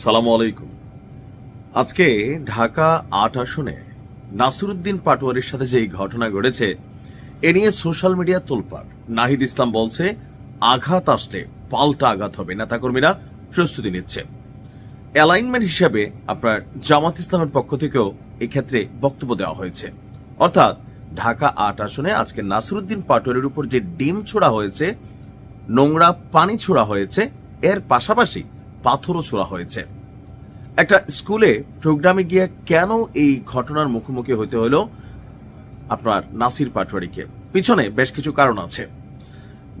সালাম আলাইকুম। আজকে ঢাকা আট আসনে নাসিরুদ্দিন পাটোয়ারির সাথে যে ঘটনা ঘটেছে, এ নিয়ে সোশ্যাল মিডিয়া তোলপাড়। নাহিদ ইসলাম বলছে, আঘাত আসলে পাল্টা আঘাত হবে, নেতাকর্মীরা প্রস্তুতি নিচ্ছে। অ্যালাইনমেন্ট হিসাবে আপনার জামাত ইসলামের পক্ষ থেকেও এক্ষেত্রে বক্তব্য দেওয়া হয়েছে। অর্থাৎ ঢাকা আট আসনে আজকে নাসিরুদ্দিন পাটোয়ারির উপর যে ডিম ছোড়া হয়েছে, নোংরা পানি ছোড়া হয়েছে, এর পাশাপাশি পাথরও ছোড়া হয়েছে। একটা স্কুলে প্রোগ্রামে গিয়ে কেন এই ঘটনার মুখোমুখি হতে হলো আপনার নাসির পাটোয়ারিকে? পিছনে বেশ কিছু কারণ আছে।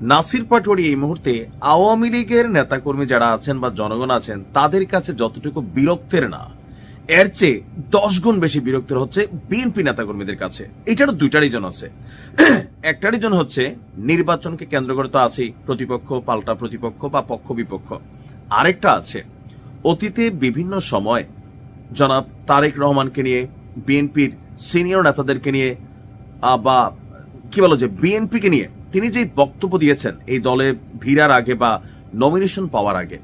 নাসির পাটোয়ারি এই মুহূর্তে আওয়ামী লীগের নেতাকর্মী যারা আছেন বা জনগণ আছেন, তাদের কাছে যতটুকু বিরক্তের না, এর চেয়ে দশ গুণ বেশি বিরক্তের হচ্ছে বিএনপি নেতাকর্মীদের কাছে। এটারও দুইটা রিজন আছে। একটা রিজন হচ্ছে নির্বাচনকে কেন্দ্র করে তো আছেই প্রতিপক্ষ, পাল্টা প্রতিপক্ষ বা পক্ষ বিপক্ষ আরেকটা আছে। অতীতে বিভিন্ন সময় জনাব তারেক রহমানকে নিয়ে, বিএনপির সিনিয়র নেতাদেরকে নিয়ে বা কি বলো যে, বিএনপিকে নিয়ে তিনি যে বক্তব্য দিয়েছেন, এই দলে ভিড়ার আগে বা নমিনেশন পাওয়ার আগে,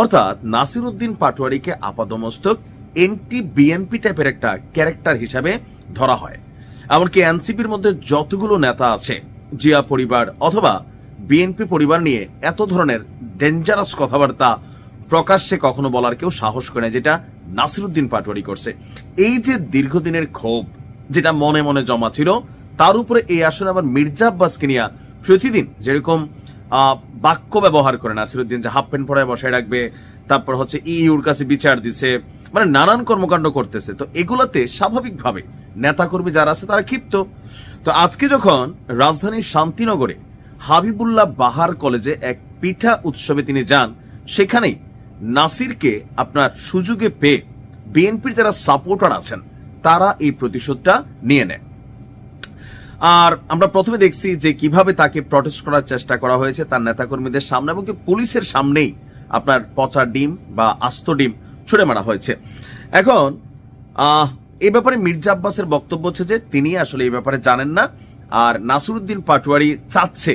অর্থাৎ নাসির উদ্দিন পাটোয়ারিকে আপাদমস্তক এনটি বিএনপি টাইপের একটা ক্যারেক্টার হিসাবে ধরা হয়। এমনকি এনসিপির মধ্যে যতগুলো নেতা আছে, জিয়া পরিবার অথবা বিএনপি পরিবার নিয়ে এত ধরনের ডেঞ্জারাস কথাবার্তা প্রকাশ্যে কখনো বলার কেউ সাহস করে না, যেটা নাসিরুদ্দিন পাটোয়ারি করছে। এই যে দীর্ঘদিনের ক্ষোভ, যেটা মনে মনে জমা ছিল, তার উপরে এই আসনে আবার মির্জা আব্বাসকে নিয়ে প্রতিদিন যেরকম বাক্য ব্যবহার করে নাসিরুদ্দিন, যে হাফ প্যান্ট পরায় বসায় রাখবে, তারপর হচ্ছে ইউর কাছে বিচার দিছে মানে নানান কর্মকাণ্ড করতেছে। তো এগুলোতে স্বাভাবিকভাবে নেতাকর্মী যারা আছে, তারা ক্ষিপ্ত। তো আজকে যখন রাজধানীর শান্তিনগরে হাবিবুল্লাহ বাহার কলেজে এক পিঠা উৎসবে তিনি যান, সেখানেই নাসিরকে আপনার সুযোগে পেয়ে বিএনপির যারা সাপোর্টার আছেন, তারা এই প্রতিশোধটা নিয়ে নেয়। আর আমরা প্রথমে দেখছি যে কীভাবে তাকে প্রটেস্ট করার চেষ্টা করা হয়েছে তার নেতাকর্মীদের সামনে এবং পুলিশের সামনেই আপনার পচা ডিম বা আস্ত ডিম ছুড়ে মারা হয়েছে। এখন এই ব্যাপারে মির্জা আব্বাসের বক্তব্য হচ্ছে যে তিনি আসলে এই ব্যাপারে জানেন না, আর নাসিরুদ্দিন পাটুয়ারি চাচ্ছে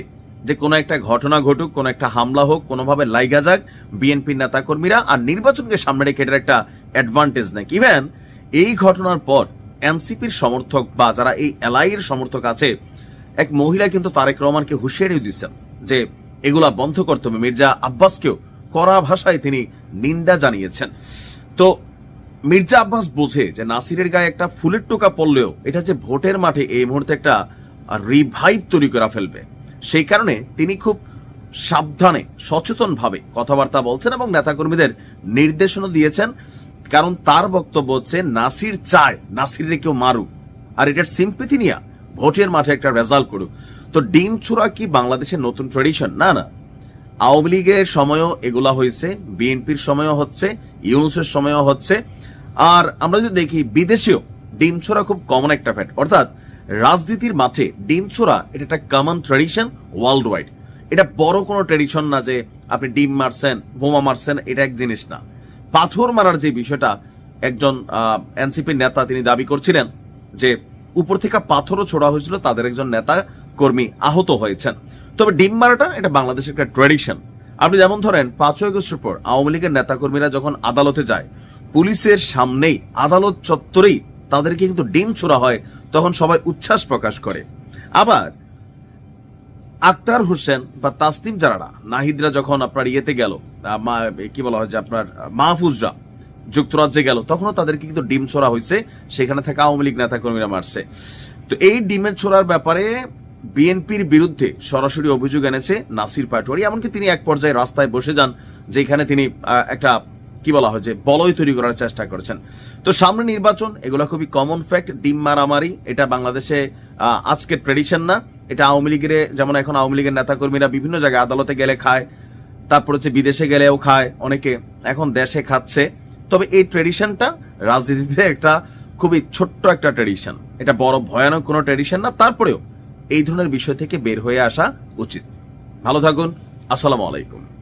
যে কোনো একটা ঘটনা ঘটুক, কোনো একটা হামলা হোক, কোনোভাবে লাইগা যাক, বিএনপির নেতাকর্মীরা আর নির্বাচনকে সামনে রেখে এটার একটা অ্যাডভান্টেজ নেই। ইভেন এই ঘটনার পর এনসিপির সমর্থক বা যারা এই এলআইয়ের সমর্থক আছে, এক মহিলা কিন্তু তারেক রহমানকে হুঁশিয়ারি দিচ্ছেন যে এগুলা বন্ধ করতে হবে। মির্জা আব্বাসকেও কড়া ভাষায় তিনি নিন্দা জানিয়েছেন। তো মির্জা আব্বাস বোঝে যে নাসিরের গায়ে একটা ফুলের টোকা পড়লেও এটা যে ভোটের মাঠে এই মুহূর্তে একটা রিভাইভ তৈরি করা ফেলবে। সেই কারণে তিনি খুব সাবধানে, সচেতনভাবে কথাবার্তা বলছেন এবং নেতাকর্মীদের নির্দেশনা দিয়েছেন। কারণ তার বক্তব্য হচ্ছে, নাসির চায়, নাসিরের কেউ মারুক। আর এটার সিম্পেথি নিয়ে ভোটের মাঠে একটা রেজাল্ট করুক। তো ডিম ছোড়া কি বাংলাদেশের নতুন ট্রেডিশন না না। আওয়ামী লীগের সময়ও এগুলা হয়েছে, বিএনপির সময়ও হচ্ছে, ইউনুসের সময়ও হচ্ছে। আর আমরা যদি দেখি, বিদেশেও ডিম ছোড়া খুব কমন একটা ফ্যাট অর্থাৎ রাজনীতির মাঠে ডিম ছোড়া এটা একটা কমন ট্রেডিশন ওয়ার্ল্ড ওয়াইড এটা বড় কোনো ট্রেডিশন না যে আপনি ডিম মারছেন, বোমা মারছেন, এটা এক জিনিস না। পাথর মারার যে বিষয়টা একজন এনসিপি নেতা তিনি দাবি করছিলেন যে উপর থেকে পাথরও ছোড়া হয়েছিল, তাদের একজন নেতা কর্মী আহত হয়েছেন। তবে ডিম মারাটা এটা বাংলাদেশের একটা ট্রেডিশন আপনি যেমন ধরেন, পাঁচই আগস্টের পর আওয়ামী লীগের নেতাকর্মীরা যখন আদালতে যায়, পুলিশের সামনেই আদালত চত্বরেই তাদেরকে কিন্তু ডিম ছোড়া হয় তখন সবাই উচ্ছ্বাস প্রকাশ করে। আবার আক্তার হোসেন বা তাসনিম জারারা নাহিদরা যখন আপনার ইয়েতে গেল কি বলা হয় যে আপনার মাহফুজরা যুক্তরাজ্যে গেল, তখনও তাদেরকে কিন্তু ডিম ছোড়া হয়েছে। সেখানে থাকা আওয়ামী লীগ নেতাকর্মীরা মারছে। তো এই ডিমের ছোড়ার ব্যাপারে বিএনপির বিরুদ্ধে সরাসরি অভিযোগ এনেছে নাসির পাটোয়ারি, এমনকি তিনি এক পর্যায়ে রাস্তায় বসে যান, যেখানে তিনি একটা কি বলা হয় যে বলয় তৈরি করার চেষ্টা করেছেন। তো সামনে নির্বাচন এগুলো খুবই কমন ফ্যাক্ট ডিম মারামারি এটা বাংলাদেশে আহ, আজকের ট্রেডিশন না। এটা আওয়ামী লীগের যেমন এখন আওয়ামী লীগের নেতাকর্মীরা বিভিন্ন জায়গায় আদালতে গেলে খায় তারপর হচ্ছে বিদেশে গেলেও খায় অনেকে এখন দেশে খাচ্ছে। তবে এই ট্রেডিশনটা রাজনীতিতে একটা খুবই ছোট্ট একটা ট্রেডিশন এটা বড় ভয়ানক কোনো ট্রেডিশন না তারপরেও এই ধরনের বিষয় থেকে বের হয়ে আসা উচিত। ভালো থাকুন আসসালামু আলাইকুম।